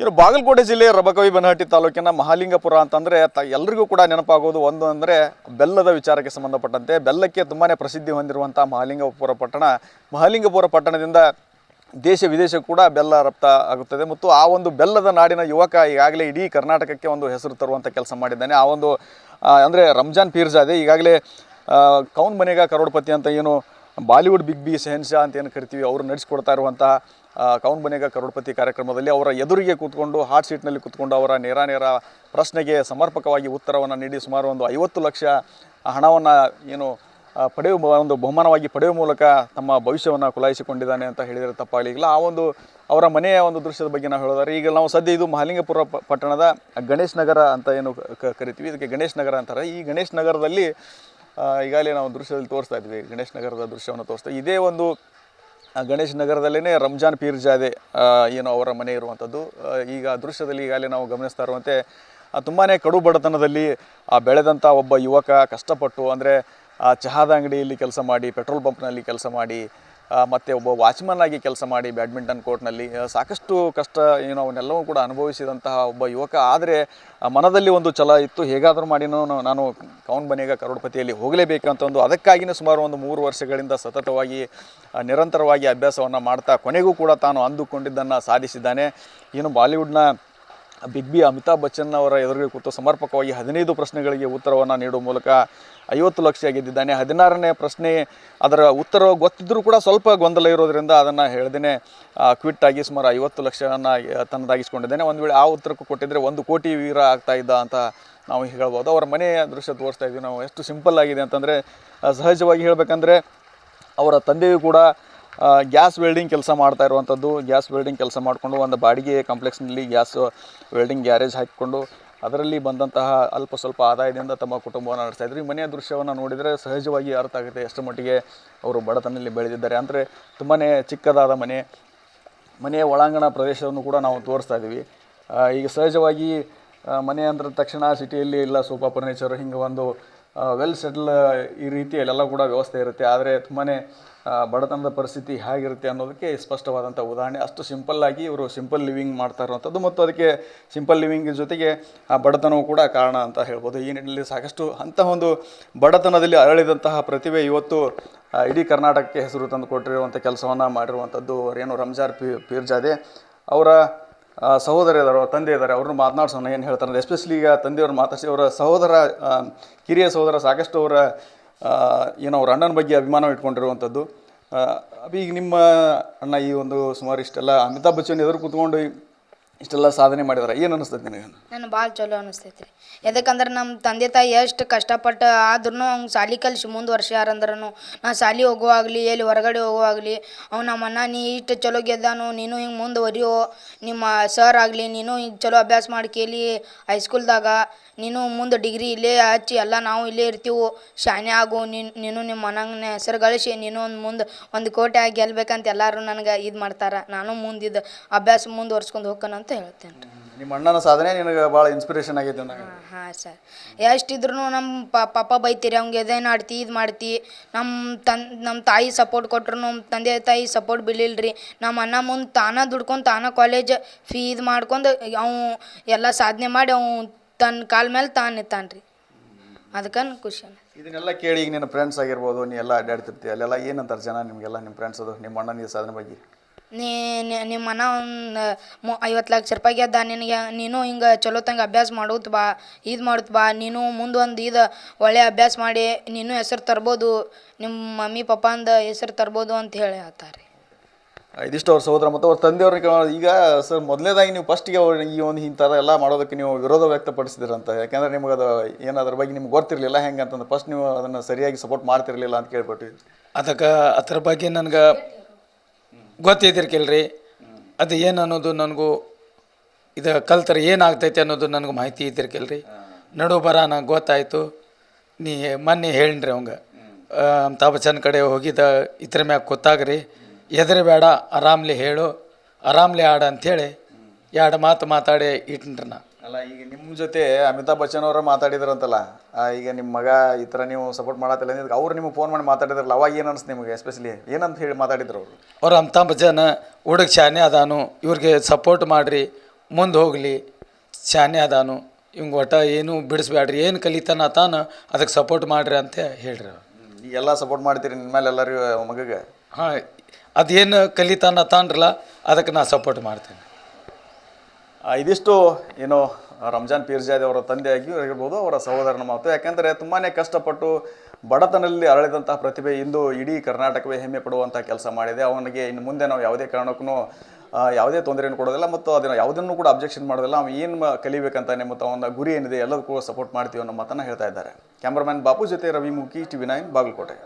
ಇನ್ನು ಬಾಗಲಕೋಟೆ ಜಿಲ್ಲೆಯ ರಬಕವಿ ಬನಹಟ್ಟಿ ತಾಲೂಕಿನ ಮಹಾಲಿಂಗಪುರ ಅಂತಂದರೆ ತ ಎಲ್ರಿಗೂ ಕೂಡ ನೆನಪಾಗೋದು ಒಂದು ಅಂದರೆ ಬೆಲ್ಲದ ವಿಚಾರಕ್ಕೆ ಸಂಬಂಧಪಟ್ಟಂತೆ. ಬೆಲ್ಲಕ್ಕೆ ತುಂಬಾ ಪ್ರಸಿದ್ಧಿ ಹೊಂದಿರುವಂಥ ಮಹಾಲಿಂಗಪುರ ಪಟ್ಟಣ. ಮಹಾಲಿಂಗಪುರ ಪಟ್ಟಣದಿಂದ ದೇಶ ವಿದೇಶ ಕೂಡ ಬೆಲ್ಲ ರಪ್ತ ಆಗುತ್ತದೆ. ಮತ್ತು ಆ ಒಂದು ಬೆಲ್ಲದ ನಾಡಿನ ಯುವಕ ಈಗಾಗಲೇ ಇಡೀ ಕರ್ನಾಟಕಕ್ಕೆ ಒಂದು ಹೆಸರು ತರುವಂಥ ಕೆಲಸ ಮಾಡಿದ್ದಾನೆ. ಆ ಒಂದು ಅಂದರೆ ರಂಜಾನ್ ಪೀರ್ಜಾದೆ ಈಗಾಗಲೇ ಕೌನ್ ಮನೆಗ ಕರೋಡ್ಪತಿ ಅಂತ ಏನು ಬಾಲಿವುಡ್ ಬಿಗ್ ಬಿ ಶೆಹನ್ಶಾ ಅಂತ ಏನು ಕರಿತೀವಿ, ಅವರು ನಡೆಸಿಕೊಡ್ತಾ ಇರುವಂಥ ಕೌನ್ ಬನೇಗ ಕರೋಡ್ಪತಿ ಕಾರ್ಯಕ್ರಮದಲ್ಲಿ ಅವರ ಎದುರಿಗೆ ಕೂತ್ಕೊಂಡು ಹಾಟ್ ಸೀಟ್ನಲ್ಲಿ ಕೂತ್ಕೊಂಡು ಅವರ ನೇರ ನೇರ ಪ್ರಶ್ನೆಗೆ ಸಮರ್ಪಕವಾಗಿ ಉತ್ತರವನ್ನು ನೀಡಿ ಸುಮಾರು ಒಂದು ಐವತ್ತು ಲಕ್ಷ ಹಣವನ್ನು ಏನು ಪಡೆಯುವ ಒಂದು ಬಹುಮಾನವಾಗಿ ಪಡೆಯುವ ಮೂಲಕ ತಮ್ಮ ಭವಿಷ್ಯವನ್ನು ಕುಲಾಯಿಸಿಕೊಂಡಿದ್ದಾನೆ ಅಂತ ಹೇಳಿದರೆ ತಪ್ಪಾಗಲಿಲ್ಲ. ಆ ಒಂದು ಅವರ ಮನೆಯ ಒಂದು ದೃಶ್ಯದ ಬಗ್ಗೆ ನಾವು ಹೇಳಿದ್ರೆ ಈಗ ನಾವು ಸದ್ಯ ಇದು ಮಹಾಲಿಂಗಪುರ ಪಟ್ಟಣದ ಗಣೇಶ್ ನಗರ ಅಂತ ಏನು ಕರಿತೀವಿ. ಇದಕ್ಕೆ ಗಣೇಶ್ ನಗರ ಅಂತಾರೆ. ಈ ಗಣೇಶ್ ನಗರದಲ್ಲಿ ಈಗಾಗಲೇ ನಾವು ದೃಶ್ಯದಲ್ಲಿ ತೋರಿಸ್ತಾ ಇದ್ವಿ ಗಣೇಶ್ ನಗರದ ದೃಶ್ಯವನ್ನು ತೋರಿಸ್ತಾ ಇದೇ ಒಂದು ಆ, ಗಣೇಶ್ ನಗರದಲ್ಲೇ ರಂಜಾನ್ ಪೀರ್ಜಾದೆ ಆ, ಏನು ಅವರ ಮನೆ ಇರುವಂಥದ್ದು. ಈಗ ದೃಶ್ಯದಲ್ಲಿ ಈಗಾಗಲೇ ನಾವು ಗಮನಿಸ್ತಾ ಇರುವಂತೆ ತುಂಬಾ ಕಡು ಬಡತನದಲ್ಲಿ ಆ, ಬೆಳೆದಂಥ ಒಬ್ಬ ಯುವಕ ಕಷ್ಟಪಟ್ಟು ಅಂದರೆ ಚಹಾದ ಅಂಗಡಿಯಲ್ಲಿ ಕೆಲಸ ಮಾಡಿ ಪೆಟ್ರೋಲ್ ಪಂಪ್ನಲ್ಲಿ ಕೆಲಸ ಮಾಡಿ ಆ, ಮತ್ತೆ ಒಬ್ಬ ವಾಚ್ಮನ್ ಆಗಿ ಕೆಲಸ ಮಾಡಿ ಬ್ಯಾಡ್ಮಿಂಟನ್ ಕೋರ್ಟ್ನಲ್ಲಿ ಸಾಕಷ್ಟು ಕಷ್ಟ ಏನು ಅವನ್ನೆಲ್ಲವೂ ಕೂಡ ಅನುಭವಿಸಿದಂತಹ ಒಬ್ಬ ಯುವಕ. ಆದರೆ ಮನದಲ್ಲಿ ಒಂದು ಛಲ ಇತ್ತು. ಹೇಗಾದರೂ ಮಾಡಿನೂ ನಾನು- ನಾನು ಕೌನ್ ಬನೇಗ ಕರೋಡ್ಪತಿಯಲ್ಲಿ ಹೋಗಲೇಬೇಕಂತ ಒಂದು, ಅದಕ್ಕಾಗಿನೇ ಸುಮಾರು ಒಂದು ಮೂರು ವರ್ಷಗಳಿಂದ ಸತತವಾಗಿ ನಿರಂತರವಾಗಿ ಅಭ್ಯಾಸವನ್ನು ಮಾಡ್ತಾ ಕೊನೆಗೂ ಕೂಡ ತಾನು ಅಂದುಕೊಂಡಿದ್ದನ್ನು ಸಾಧಿಸಿದ್ದಾನೆ. ಏನು ಬಾಲಿವುಡ್ನ ಬಿಗ್ ಬಿ ಅಮಿತಾಬ್ ಬಚ್ಚನ್ ಅವರ ಎದುರಿಗೆ ಕೂತು ಸಮರ್ಪಕವಾಗಿ ಹದಿನೈದು ಪ್ರಶ್ನೆಗಳಿಗೆ ಉತ್ತರವನ್ನು ನೀಡುವ ಮೂಲಕ ಐವತ್ತು ಲಕ್ಷ ಗೆದ್ದಿದ್ದಾನೆ. ಹದಿನಾರನೇ ಪ್ರಶ್ನೆ ಅದರ ಉತ್ತರ ಗೊತ್ತಿದ್ದರೂ ಕೂಡ ಸ್ವಲ್ಪ ಗೊಂದಲ ಇರೋದರಿಂದ ಅದನ್ನು ಹೇಳ್ದೇ ಕ್ವಿಟ್ ಆಗಿ ಸುಮಾರು ಐವತ್ತು ಲಕ್ಷವನ್ನು ತನ್ನದಾಗಿಸ್ಕೊಂಡಿದ್ದೇನೆ. ಒಂದು ವೇಳೆ ಆ ಉತ್ತರಕ್ಕೂ ಕೊಟ್ಟಿದ್ದರೆ ಒಂದು ಕೋಟಿ ವೀರ ಆಗ್ತಾ ಇದ್ದ ಅಂತ ನಾವು ಹೇಳ್ಬೋದು. ಅವರ ಮನೆಯ ದೃಶ್ಯ ತೋರಿಸ್ತಾ ಇದ್ವಿ ನಾವು. ಎಷ್ಟು ಸಿಂಪಲ್ ಆಗಿದೆ ಅಂತಂದರೆ ಸಹಜವಾಗಿ ಹೇಳಬೇಕಂದ್ರೆ ಅವರ ತಂದೆಯೂ ಕೂಡ ಗ್ಯಾಸ್ ವೆಲ್ಡಿಂಗ್ ಕೆಲಸ ಮಾಡ್ತಾ ಇರುವಂಥದ್ದು. ಗ್ಯಾಸ್ ವೆಲ್ಡಿಂಗ್ ಕೆಲಸ ಮಾಡಿಕೊಂಡು ಒಂದು ಬಾಡಿಗೆ ಕಾಂಪ್ಲೆಕ್ಸ್ನಲ್ಲಿ ಗ್ಯಾಸ್ ವೆಲ್ಡಿಂಗ್ ಗ್ಯಾರೇಜ್ ಹಾಕಿಕೊಂಡು ಅದರಲ್ಲಿ ಬಂದಂತಹ ಅಲ್ಪ ಸ್ವಲ್ಪ ಆದಾಯದಿಂದ ತಮ್ಮ ಕುಟುಂಬವನ್ನು ನಡೆಸ್ತಾ ಇದ್ರು. ಈ ಮನೆಯ ದೃಶ್ಯವನ್ನು ನೋಡಿದರೆ ಸಹಜವಾಗಿ ಅರ್ಥ ಆಗುತ್ತೆ ಎಷ್ಟು ಮಟ್ಟಿಗೆ ಅವರು ಬಡತನದಲ್ಲಿ ಬೆಳೆದಿದ್ದಾರೆ. ಅಂದರೆ ತುಂಬಾ ಚಿಕ್ಕದಾದ ಮನೆ, ಮನೆಯ ಒಳಾಂಗಣ ಪ್ರದೇಶವನ್ನು ಕೂಡ ನಾವು ತೋರಿಸ್ತಾ ಇದ್ದೀವಿ. ಈಗ ಸಹಜವಾಗಿ ಮನೆ ಅಂದ್ರ ತಕ್ಷಣ ಸಿಟಿಯಲ್ಲಿ ಇಲ್ಲ ಸೋಫಾ ಫರ್ನಿಚರ್ ಹಿಂಗೆ ಒಂದು ವೆಲ್ ಸೆಟ್ಲ್ ಈ ರೀತಿಯಲ್ಲೆಲ್ಲ ಕೂಡ ವ್ಯವಸ್ಥೆ ಇರುತ್ತೆ. ಆದರೆ ತುಂಬಾ ಬಡತನದ ಪರಿಸ್ಥಿತಿ ಹೇಗಿರುತ್ತೆ ಅನ್ನೋದಕ್ಕೆ ಸ್ಪಷ್ಟವಾದಂಥ ಉದಾಹರಣೆ. ಅಷ್ಟು ಸಿಂಪಲ್ಲಾಗಿ ಇವರು ಸಿಂಪಲ್ ಲಿವಿಂಗ್ ಮಾಡ್ತಾ ಇರುವಂಥದ್ದು ಮತ್ತು ಅದಕ್ಕೆ ಸಿಂಪಲ್ ಲಿವಿಂಗ್ ಜೊತೆಗೆ, ಆ, ಬಡತನವು ಕೂಡ ಕಾರಣ ಅಂತ ಹೇಳ್ಬೋದು. ಈ ನಿಟ್ಟಿನಲ್ಲಿ ಸಾಕಷ್ಟು ಅಂತಹ ಒಂದು ಬಡತನದಲ್ಲಿ ಅರಳಿದಂತಹ ಪ್ರತಿಭೆ ಇವತ್ತು ಇಡೀ ಕರ್ನಾಟಕಕ್ಕೆ ಹೆಸರು ತಂದು ಕೊಟ್ಟಿರುವಂಥ ಕೆಲಸವನ್ನು ಮಾಡಿರುವಂಥದ್ದು ಏನು ರಂಜಾರ್ ಪಿ, ಪೀರ್ಜಾದೆ. ಅವರ ಸಹೋದರ ಇದ್ದಾರೆ ಅವ್ರ ತಂದೆ ಇದ್ದಾರೆ, ಅವ್ರನ್ನ ಮಾತನಾಡ್ಸೋಣ ಏನು ಹೇಳ್ತಾರೆ ಎಸ್ಪೆಷಲಿ ಈಗ ತಂದೆಯವ್ರು ಮಾತಾಡಿಸಿ, ಅವರ ಸಹೋದರ ಕಿರಿಯ ಸಹೋದರ ಸಾಕಷ್ಟು ಅವರ ಏನೋ ಅವ್ರ ಅಣ್ಣನ ಬಗ್ಗೆ ಅಭಿಮಾನ ಇಟ್ಕೊಂಡಿರುವಂಥದ್ದು. ಈಗ ನಿಮ್ಮ ಅಣ್ಣ ಈ ಒಂದು ಸುಮಾರು ಇಷ್ಟೆಲ್ಲ ಅಮಿತಾಬ್ ಬಚ್ಚನ್ ಎದುರು ಕೂತ್ಕೊಂಡು ಇಷ್ಟೆಲ್ಲ ಸಾಧನೆ ಮಾಡಿದಾರೆ. ಏನು ಅನಿಸ್ತೈತಿ ನಿನಗೆ? ನಾನು ಭಾಳ ಚಲೋ ಅನಿಸ್ತೈತಿ. ರೀ ಎದಕ್ಕಂದ್ರೆ ನಮ್ಮ ತಂದೆ ತಾಯಿ ಎಷ್ಟು ಕಷ್ಟಪಟ್ಟು ಆದ್ರೂ ಅವ್ನು ಸಾಲಿ ಕಲಿಸಿ ಮುಂದುವರ್ಸ್ಯಾರಂದ್ರೂ ನಾ ಸಾಲಿ ಹೋಗುವಾಗಲಿ, ಎಲ್ಲಿ ಹೊರಗಡೆ ಹೋಗುವಾಗಲಿ, ಅವ್ನು ನಮ್ಮ ಅಣ್ಣ ನೀ ಇಷ್ಟು ಚಲೋ ಗೆದ್ದಾನು, ನೀನು ಹಿಂಗೆ ಮುಂದುವರಿಯೋ ನಿಮ್ಮ ಸರ್ ಆಗಲಿ, ನೀನು ಹಿಂಗೆ ಚಲೋ ಅಭ್ಯಾಸ ಮಾಡಿ ಕೇಳಿ ಹೈಸ್ಕೂಲ್ದಾಗ, ನೀನು ಮುಂದೆ ಡಿಗ್ರಿ ಇಲ್ಲೇ ಹಚ್ಚಿ ಎಲ್ಲ ನಾವು ಇಲ್ಲೇ ಇರ್ತೀವು, ಶಾನೆ ಆಗು, ನೀನು ನೀನು ನಿಮ್ಮ ಮನಂಗನ ಹೆಸರು ಗಳಿಸಿ, ನೀನು ಒಂದು ಮುಂದೆ ಒಂದು ಕೋಟೆ ಆಗಿ ಗೆಲ್ಬೇಕಂತ ಎಲ್ಲರೂ ನನಗೆ ಇದು ಮಾಡ್ತಾರೆ. ನಾನು ಮುಂದಿದ್ದು ಅಭ್ಯಾಸ ಮುಂದುವರ್ಸ್ಕೊಂಡು ಹೋಗ್ಕನ ಅಂತ ಹೇಳ್ತೇನೆ ರೀ ನಿಮ್ಮ ಅಣ್ಣನ ಸಾಧನೆ ನಿನಗೆ ಭಾಳ ಇನ್ಸ್ಪಿರೇಷನ್ ಆಗೈತೆ ನನಗೆ ಹಾಂ ಸರ್ ಎಷ್ಟಿದ್ರು ನಮ್ಮ ಪಾಪ ಬೈತೀರಿ ಅವ್ಗೆ ಎದೇನು ಆಡ್ತಿ ಇದು ಮಾಡ್ತಿ. ನಮ್ಮ ತನ್ ನಮ್ಮ ತಾಯಿ ಸಪೋರ್ಟ್ ಕೊಟ್ರು ನಮ್ಮ ತಂದೆ ತಾಯಿ ಸಪೋರ್ಟ್ ಬೀಳಿಲ್ರಿ. ನಮ್ಮ ಅಣ್ಣ ಮುಂದೆ ತಾನ ದುಡ್ಕೊಂಡು ತಾನ ಕಾಲೇಜ್ ಫೀ ಇದು ಮಾಡ್ಕೊಂಡು ಅವು ಎಲ್ಲ ಸಾಧನೆ ಮಾಡಿ ಅವು ತನ್ನ ಕಾಲ ಮೇಲೆ ತಾನು ರೀ ಅದಕ್ಕೆ ಖುಷಿ ಇದನ್ನೆಲ್ಲ ಕೇಳಿ ಈಗ ನಿನ್ನ ಫ್ರೆಂಡ್ಸ್ ಆಗಿರ್ಬೋದು ನೀ ಎಲ್ಲ ಅಡ್ಡಾಡ್ತಿರ್ತೀವಿ ಅಲ್ಲೆಲ್ಲ ಏನಂತಾರೆ ಜನ ನಿಮಗೆಲ್ಲ ನಿಮ್ಮ ಫ್ರೆಂಡ್ಸ್ ಅದು ನಿಮ್ಮ ಅಣ್ಣನ ಈ ಸಾಧನೆ ಬಗ್ಗೆ? ನೀ ನಿ- ನಿಮ್ಮ ಮನ ಒಂದು ಮು ಐವತ್ತು ಲಕ್ಷ ರೂಪಾಯಿ ಅದ ನಿನಗೆ ನೀನು ಹಿಂಗೆ ಚಲೋ ತಂಗ ಅಭ್ಯಾಸ ಮಾಡೋತ್ ಬಾ ಇದು ಮಾಡುತ್ತ ಬಾ ನೀನು ಮುಂದೆ ಒಂದು ಇದು ಒಳ್ಳೆಯ ಅಭ್ಯಾಸ ಮಾಡಿ ನೀನು ಹೆಸರು ತರ್ಬೋದು ನಿಮ್ಮ ಮಮ್ಮಿ ಪಪ್ಪಂದ ಹೆಸರು ತರ್ಬೋದು ಅಂತ ಹೇಳಿ ಹೇಳ್ತಾರೆ. ಇದಿಷ್ಟು ಅವ್ರ ಸಹೋದರ ಮತ್ತು ಅವ್ರ ತಂದೆಯವ್ರಿಗೆ ಈಗ ಸರ್ ಮೊದಲನೇದಾಗಿ ನೀವು ಫಸ್ಟಿಗೆ ಅವ್ರು ಈ ಒಂದು ಇಂಥರ ಎಲ್ಲ ಮಾಡೋದಕ್ಕೆ ನೀವು ವಿರೋಧ ವ್ಯಕ್ತಪಡಿಸಿದ್ರಂತ ಯಾಕೆಂದರೆ ನಿಮಗೆ ಅದು ಏನು ಅದ್ರ ಬಗ್ಗೆ ನಿಮ್ಗೆ ಗೊತ್ತಿರಲಿಲ್ಲ ಹೆಂಗೆ ಅಂತಂದ್ರೆ ಫಸ್ಟ್ ನೀವು ಅದನ್ನು ಸರಿಯಾಗಿ ಸಪೋರ್ಟ್ ಮಾಡ್ತಿರಲಿಲ್ಲ ಅಂತ ಕೇಳ್ಬಿಟ್ಟು ಅದಕ್ಕೆ ಅದ್ರ ಬಗ್ಗೆ ನನಗೆ ಗೊತ್ತಿದ್ದಿರ್ಕಿಲ್ರಿ ಅದು ಏನು ಅನ್ನೋದು ನನಗೂ ಇದು ಕಲ್ತರೆ ಏನಾಗ್ತೈತೆ ಅನ್ನೋದು ನನಗೆ ಮಾಹಿತಿ ಇದ್ದಿರ್ಕಿಲ್ರಿ ನಡು ಬರ ನಂಗೆ ಗೊತ್ತಾಯಿತು. ನೀ ಮೊನ್ನೆ ಹೇಳಿನ್ರಿ ಅವಂಗೆ. ಅಮಿತಾಬ್ ಕಡೆ ಹೋಗಿದ್ದ ಇದ್ರ ಮ್ಯಾಗ ಗೊತ್ತಾಗ್ರಿ ಎದುರು ಬೇಡ, ಆರಾಮ್ಲಿ ಹೇಳು, ಆರಾಮ್ಲಿ ಆಡ ಅಂಥೇಳಿ ಎರಡು ಮಾತು ಮಾತಾಡಿ ಇಟ್ನ್ರಿ ನಾ. ಅಲ್ಲ ಈಗ ನಿಮ್ಮ ಜೊತೆ ಅಮಿತಾಬ್ ಬಚ್ಚನ್ ಅವರ ಮಾತಾಡಿದ್ರಂತಲ್ಲ ಅಂತಲ್ಲ ಈಗ ನಿಮ್ಮ ಮಗ ಈ ಥರ ನೀವು ಸಪೋರ್ಟ್ ಮಾಡತ್ತಿಲ್ಲ ಅಂದಿದ್ದಕ್ಕೆ ಅವ್ರು ನಿಮಗೆ ಫೋನ್ ಮಾಡಿ ಮಾತಾಡಿದ್ರಲ್ಲ ಅವಾಗ ಏನು ಅನಿಸ್ತು ನಿಮಗೆ ಎಸ್ಪೆಷಲಿ ಏನಂತ ಹೇಳಿ ಮಾತಾಡಿದ್ರು ಅವರು? ಅವ್ರು ಅಮಿತಾಬ್ ಬಚ್ಚನ್ ಹುಡುಗ ಶಾನೆ ಅದಾನು ಇವ್ರಿಗೆ ಸಪೋರ್ಟ್ ಮಾಡಿರಿ ಮುಂದೆ ಹೋಗಲಿ ಶಾನೆ ಅದಾನು ಇವಂಗೆ ಒಟ್ಟ ಏನು ಬಿಡಿಸ್ಬೇಡ್ರಿ ಏನು ಕಲಿತಾನ ತಾನು ಅದಕ್ಕೆ ಸಪೋರ್ಟ್ ಮಾಡಿರಿ ಅಂತ ಹೇಳ್ರಿ ಅವ್ರು. ಈಗೆಲ್ಲ ಸಪೋರ್ಟ್ ಮಾಡ್ತೀರಿ ನಿಮ್ಮ ಮೇಲೆ ಎಲ್ಲರಿಗೂ ಮಗಗೆ? ಹಾಂ ಅದೇನು ಕಲಿತಾನ ತಾನ್ರಲ್ಲ ಅದಕ್ಕೆ ನಾ ಸಪೋರ್ಟ್ ಮಾಡ್ತೀನಿ. ಇದಿಷ್ಟು, ಏನು, ರಂಜಾನ್ ಪೀರ್ಜಾದ್ ಅವರ ತಂದೆಯಾಗಿಯೂ ಆಗಿರ್ಬೋದು ಅವರ ಸಹೋದರನ ಮಾತು. ಯಾಕೆಂದರೆ ತುಂಬಾ ಕಷ್ಟಪಟ್ಟು ಬಡತನದಲ್ಲಿ ಅರಳಿದಂತಹ ಪ್ರತಿಭೆ ಇಂದು ಇಡೀ ಕರ್ನಾಟಕವೇ ಹೆಮ್ಮೆ ಪಡುವಂಥ ಕೆಲಸ ಮಾಡಿದೆ. ಅವನಿಗೆ ಇನ್ನು ಮುಂದೆ ನಾವು ಯಾವುದೇ ಕಾರಣಕ್ಕೂ ಯಾವುದೇ ತೊಂದರೆಯನ್ನು ಕೊಡೋದಿಲ್ಲ ಮತ್ತು ಅದನ್ನು ಯಾವುದನ್ನು ಕೂಡ ಅಬ್ಜೆಕ್ಷನ್ ಮಾಡೋದಿಲ್ಲ. ಅವ್ನು ಏನು ಕಲಿಬೇಕಂತಾನೆ ಮತ್ತು ಅವನ ಗುರಿ ಏನಿದೆ ಎಲ್ಲದಕ್ಕೂ ಸಪೋರ್ಟ್ ಮಾಡ್ತೀವಿ ಅನ್ನೋ ಮಾತನ್ನು ಹೇಳ್ತಾ ಇದ್ದಾರೆ. ಕ್ಯಾಮ್ರಾಮನ್ ಬಾಪು ಜೊತೆ ರವಿ ಮುಖಿ ಟಿವಿ ನೈನ್, ಬಾಗಲಕೋಟೆ.